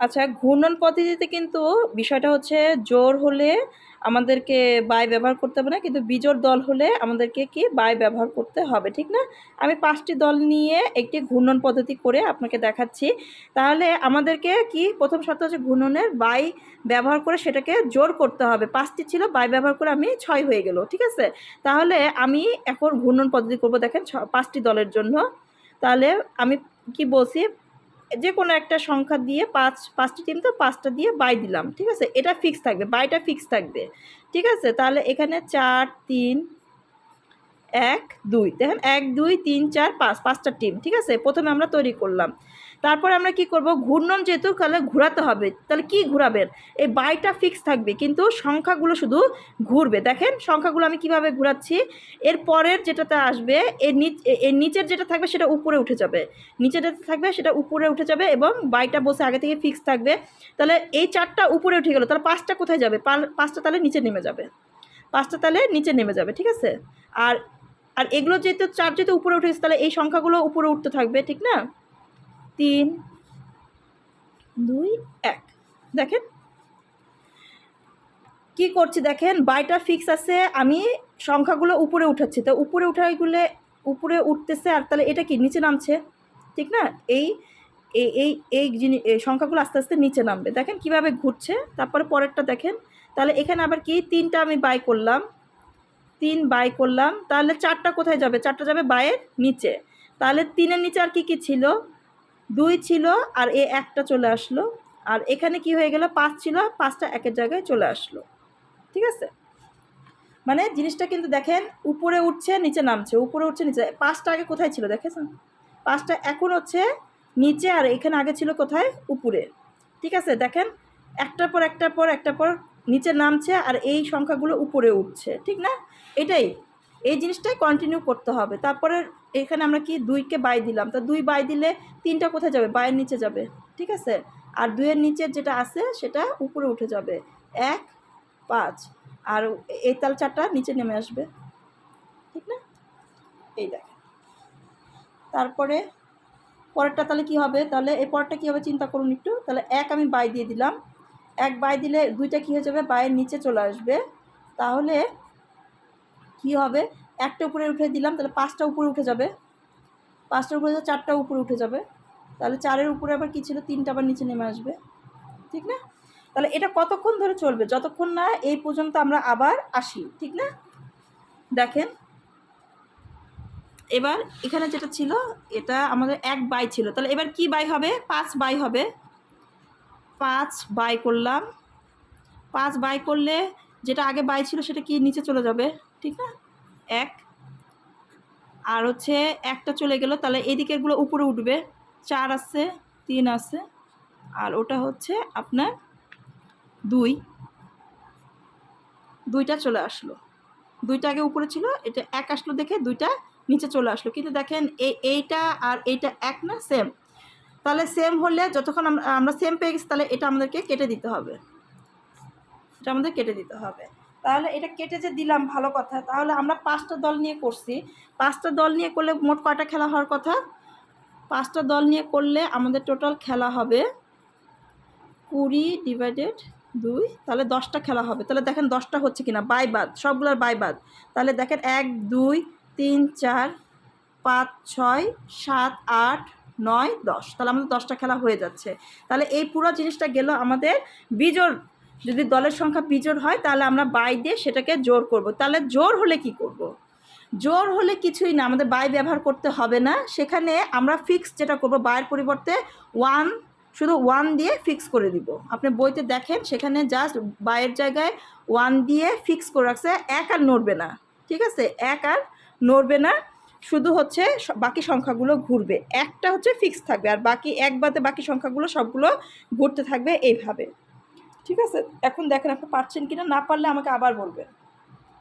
আচ্ছা ঘূর্ণন পদ্ধতিতে কিন্তু বিষয়টা হচ্ছে জোর হলে আমাদেরকে বাই ব্যবহার করতে হবে না, কিন্তু বিজোড় দল হলে আমাদেরকে কি বাই ব্যবহার করতে হবে, ঠিক না? আমি পাঁচটি দল নিয়ে একটি ঘূর্ণন পদ্ধতি করে আপনাকে দেখাচ্ছি। তাহলে আমাদেরকে কি প্রথম শর্ত হচ্ছে ঘূর্ণনের বাই ব্যবহার করে সেটাকে জোর করতে হবে। পাঁচটি ছিল, বাই ব্যবহার করে আমি ছয় হয়ে গেল, ঠিক আছে? তাহলে আমি এখন ঘূর্ণন পদ্ধতি করব দেখেন, ছ, পাঁচটি দলের জন্য। তাহলে আমি কি বলছি যে কোনো একটা সংখ্যা দিয়ে পাঁচ, পাঁচটি টিম তো পাঁচটা দিয়ে বাই দিলাম, ঠিক আছে? এটা ফিক্স থাকবে বাইটা ফিক্স থাকবে, ঠিক আছে? তাহলে এখানে চার, তিন, এক, দুই, দেখেন, এক, দুই, তিন, চার, পাঁচ, পাঁচটা টিম ঠিক আছে? প্রথমে আমরা তৈরি করলাম। তারপরে আমরা কি করব? ঘূর্ণন যেহেতু তাহলে ঘোরাতে হবে। তাহলে কি ঘোরাবেন? এই বাইটা ফিক্স থাকবে, কিন্তু সংখ্যাগুলো শুধু ঘুরবে। দেখেন, সংখ্যাগুলো আমি কীভাবে ঘোরাচ্ছি? এর পরের যেটাতে আসবে, এর নিচ, এর নিচের যেটা থাকবে সেটা উপরে উঠে যাবে। নিচে যেটা থাকবে সেটা উপরে উঠে যাবে এবং বাইটা বসে আগে থেকে ফিক্স থাকবে। তাহলে এই চারটা উপরে উঠে গেল, তাহলে পাঁচটা কোথায় যাবে? পাঁচটা তাহলে নিচে নেমে যাবে। পাঁচটা তাহলে নিচে নেমে যাবে, ঠিক আছে? আর আর এগুলো যেহেতু চার যেহেতু উপরে উঠে গেছে, তাহলে এই সংখ্যাগুলো উপরে উঠতে থাকবে, ঠিক না? তিন, দুই, এক। দেখেন। কি করছি দেখেন? বাইটা ফিক্স আছে, আমি সংখ্যাগুলো উপরে উঠাচ্ছি। তো উপরে উঠাইগুলো, উপরে উঠতেছে, আর তাহলে এটা কি? নিচে নামছে? ঠিক না? এই এই এই জিনিস সংখ্যাগুলো আস্তে আস্তে নিচে নামবে। দেখেন কীভাবে ঘুরছে। তারপরে পরেরটা দেখেন। তাহলে এখানে আবার কি? তিনটা আমি বাই করলাম। তিন বাই করলাম। তাহলে চারটা কোথায় যাবে? চারটা যাবে বাইয়ের নিচে। তাহলে তিনের নিচে আর কি কি ছিল? দুই ছিল আর এ একটা চলে আসলো। আর এখানে কি হয়ে গেল? পাঁচ ছিল, পাঁচটা একের জায়গায় চলে আসলো। ঠিক আছে? মানে জিনিসটা কিন্তু দেখেন, উপরে উঠছে, নিচে নামছে। উপরে উঠছে, নিচে পাঁচটা আগে কোথায় ছিল দেখেছেন? পাঁচটা এখন হচ্ছে নিচে আর এখানে আগে ছিল কোথায়? উপরে। ঠিক আছে? দেখেন, একটার পর একটার পর একটার পর নিচে নামছে আর এই সংখ্যাগুলো উপরে উঠছে। ঠিক না? এটাই। এই জিনিসটাই কন্টিনিউ করতে হবে। তারপরে এখানে আমরা কি দুইকে বাই দিলাম। তা দুই বাই দিলে তিনটা কোথায় যাবে? বাইয়ের নিচে যাবে। ঠিক আছে? আর দুইয়ের নিচের যেটা আছে, সেটা উপরে উঠে যাবে। এক, পাঁচ। আর এই তাল চারটা নিচে নেমে আসবে। ঠিক না? এই দেখেন তারপরে পরেরটা তাহলে কি হবে? তাহলে এই পরেরটা কী হবে? চিন্তা করুন একটু। তাহলে এক আমি বাই দিয়ে দিলাম। এক বাই দিলে দুইটা কী হয়ে যাবে? বাইয়ের নিচে চলে আসবে। তাহলে কি হবে? একটা উপরে উঠে দিলাম, তাহলে পাঁচটা উপরে উঠে যাবে। পাঁচটার উপরে চারটা উপরে উঠে যাবে। তাহলে চারের উপরে আবার কী ছিল? তিনটা আবার নিচে নেমে আসবে। ঠিক না? তাহলে এটা কতক্ষণ ধরে চলবে? যতক্ষণ না এই পর্যন্ত আমরা আবার আসি, ঠিক না? দেখেন, এবার এখানে যেটা ছিল, এটা আমাদের এক বাই ছিল। তাহলে এবার কি বাই হবে? পাঁচ বাই হবে। পাঁচ বাই করলাম। পাঁচ বাই করলে যেটা আগে বাই ছিল সেটা কি নিচে চলে যাবে? ঠিক না? এক। আর হচ্ছে একটা চলে গেল, তাহলে এদিকেরগুলো উপরে উঠবে। চার আছে, তিন আছে। আর ওটা হচ্ছে আপনার দুই। দুইটা চলে আসলো। দুইটা আগে উপরে ছিল, এটা এক আসলো দেখে দুইটা নিচে চলে আসলো। কিন্তু দেখেন এই এইটা আর এইটা এক না সেম তাহলে সেম হলে যতক্ষণ আমরা আমরা সেম পেয়ে গেছি, তাহলে এটা আমাদেরকে কেটে দিতে হবে। এটা আমাদের কেটে দিতে হবে। তাহলে এটা কেটে যে দিলাম, ভালো কথা। তাহলে আমরা পাঁচটা দল নিয়ে করছি। পাঁচটা দল নিয়ে করলে মোট কয়টা খেলা হওয়ার কথা? পাঁচটা দল নিয়ে করলে আমাদের টোটাল খেলা হবে কুড়ি ডিভাইডেড দুই, তাহলে দশটা খেলা হবে। তাহলে দেখেন দশটা হচ্ছে কিনা? বাই বাদ, সবগুলোর বাই বাদ। তাহলে দেখেন এক, দুই, তিন, চার, পাঁচ, ছয়, সাত, আট, নয়, দশ। তাহলে আমাদের দশটা খেলা হয়ে যাচ্ছে। তাহলে এই পুরো জিনিসটা গেল আমাদের বিজোড় যদি দলের সংখ্যা বিজোড় হয়, তাহলে আমরা বাই দিয়ে সেটাকে জোর করব। তাহলে জোর হলে কি করব। জোর হলে কিছুই না, আমাদের বাই ব্যবহার করতে হবে না। সেখানে আমরা ফিক্স যেটা করব, বাইয়ের পরিবর্তে ওয়ান শুধু ওয়ান দিয়ে ফিক্স করে দিব। আপনি বইতে দেখেন, সেখানে জাস্ট বাইয়ের জায়গায় ওয়ান দিয়ে ফিক্স করে রাখছে, এক আর নড়বে না। ঠিক আছে? এক আর নড়বে না। শুধু হচ্ছে বাকি সংখ্যাগুলো ঘুরবে। একটা হচ্ছে ফিক্স থাকবে, আর বাকি, এক বাদে বাকি সংখ্যাগুলো সবগুলো ঘুরতে থাকবে এইভাবে। ঠিক আছে? এখন দেখেন আপনি পারছেন কিনা? না পারলে আমাকে আবার বলবেন।